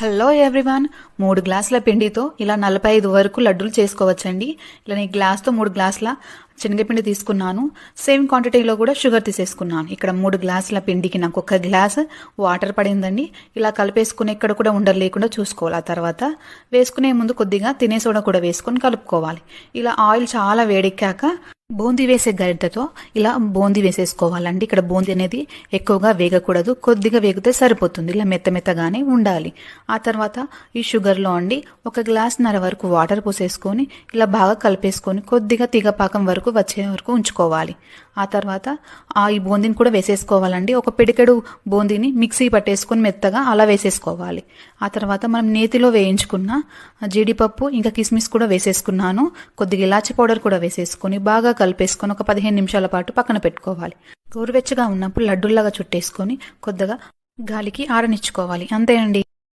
Hello everyone మూడు గ్లాసుల పిండితో ఇలా నలభై ఐదు వరకు లడ్డూలు చేసుకోవచ్చండి. ఇలా నేను గ్లాస్తో మూడు గ్లాసుల శనగపిండి తీసుకున్నాను. సేమ్ క్వాంటిటీలో కూడా షుగర్ తీసేసుకున్నాను. ఇక్కడ మూడు గ్లాసుల పిండికి నాకు ఒక గ్లాస్ వాటర్ పడిందండి. ఇలా కలిపేసుకుని ఇక్కడ కూడా ఉండలు లేకుండా చూసుకోవాలి. ఆ తర్వాత వేసుకునే ముందు కొద్దిగా తినే సోడా కూడా వేసుకొని కలుపుకోవాలి. ఇలా ఆయిల్ చాలా వేడెక్కాక బూందీ వేసే గరిటతో ఇలా బూందీ వేసేసుకోవాలండి. ఇక్కడ బూందీ అనేది ఎక్కువగా వేగకూడదు. కొద్దిగా వేగితే సరిపోతుంది. ఇలా మెత్త మెత్తగానే ఉండాలి. ఆ తర్వాత ఈ షుగర్లో అండి ఒక గ్లాస్ నర వరకు వాటర్ పోసేసుకొని ఇలా బాగా కలిపేసుకొని కొద్దిగా తీగపాకం వరకు వరకు వచ్చే వరకు ఉంచుకోవాలి. ఆ తర్వాత ఆ ఈ బూందీని కూడా వేసేసుకోవాలండి. ఒక పిడికెడు బూందీని మిక్సీ పట్టేసుకొని మెత్తగా అలా వేసేసుకోవాలి. ఆ తర్వాత మనం నేతిలో వేయించుకున్న జీడిపప్పు ఇంకా కిస్మిస్ కూడా వేసేసుకున్నాను. కొద్దిగా ఇలాచి పౌడర్ కూడా వేసేసుకొని బాగా కలిపేసుకొని ఒక పదిహేను నిమిషాల పాటు పక్కన పెట్టుకోవాలి. గోరువెచ్చగా ఉన్నప్పుడు లడ్డూల్లాగా చుట్టేసుకొని కొద్దిగా గాలికి ఆరనిచ్చుకోవాలి. అంతే అండి